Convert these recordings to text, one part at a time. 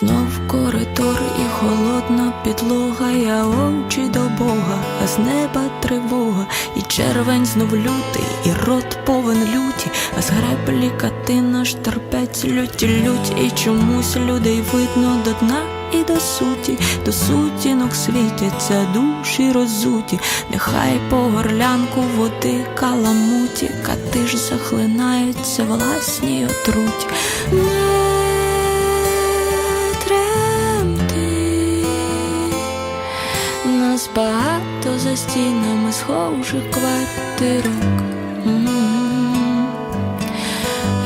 Знов коридор і холодна підлога, я очі до Бога, а з неба тривога, і червень знов лютий, і рот повен люті, а з греблі катина ж терпець люті лють, і чомусь людей видно до дна і до суті, до сутінок світяться душі розуті, нехай по горлянку води каламуті, кати ж захлинаються власній отруті. Багато за стінами схожих квартирок.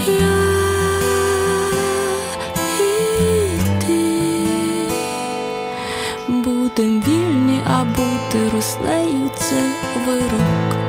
Я і будем вільні, а бути рослею це вирок.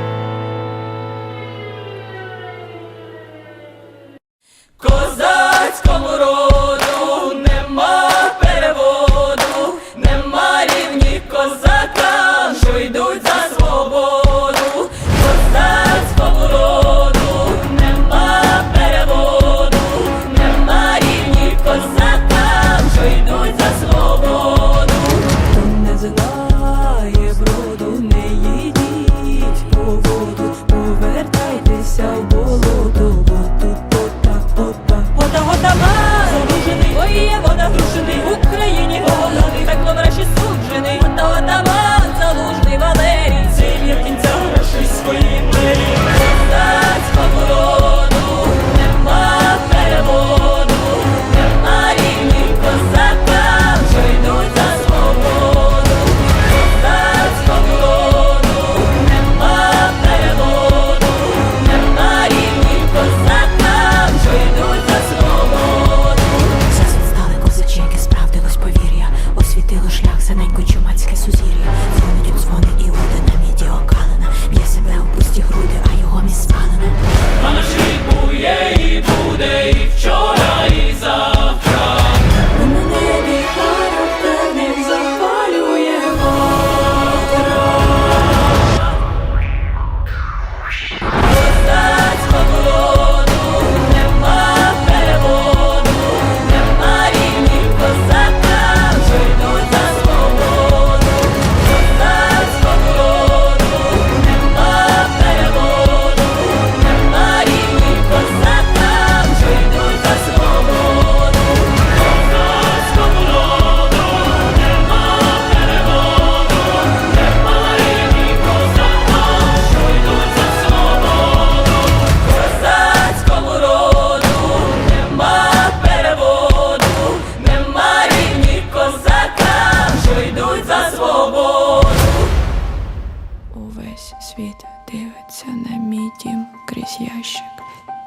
Увесь світ дивиться на мій дім крізь ящик,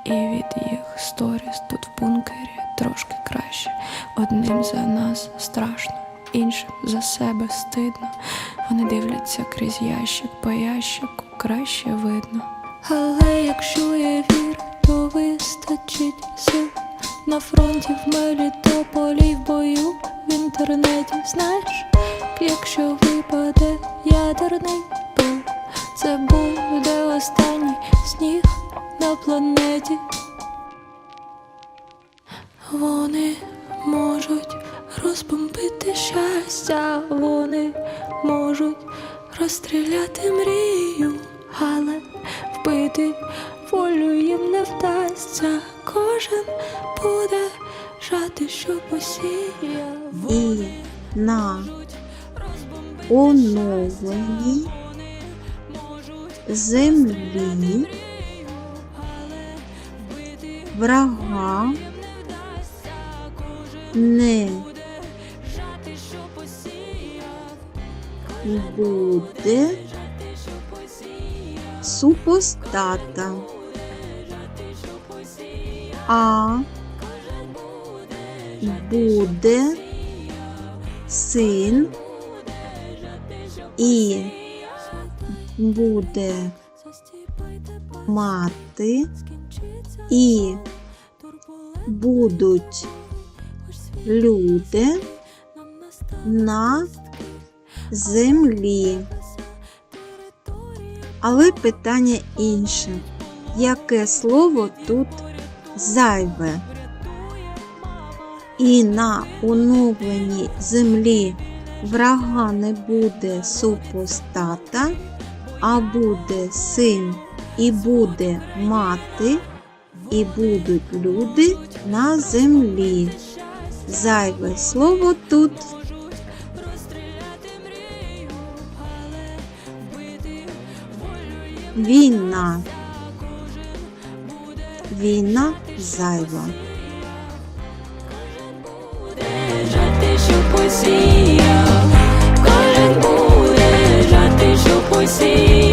і від їх сторіс тут в бункері трошки краще. Одним за нас страшно, іншим за себе стидно. Вони дивляться крізь ящик по ящику, краще видно. Але якщо є вір, то вистачить сил на фронті в Мелітополі в бою в інтернеті. Знаєш, якщо випаде ядерний це буде останній сніг на планеті. Вони можуть розбомбити щастя, вони можуть розстріляти мрію, але вбити волю їм не вдасться. Кожен буде жати, що посіяв. і на оновленій землі врага не буде супостата, а буде син і буде мати і будуть люди на землі. Але питання інше. Яке слово тут зайве? і на оновленій землі врага не буде супостата, а буде син і буде мати, і будуть люди на землі. Зайве слово тут. Війна. Війна зайва. Жати, що посіяв see.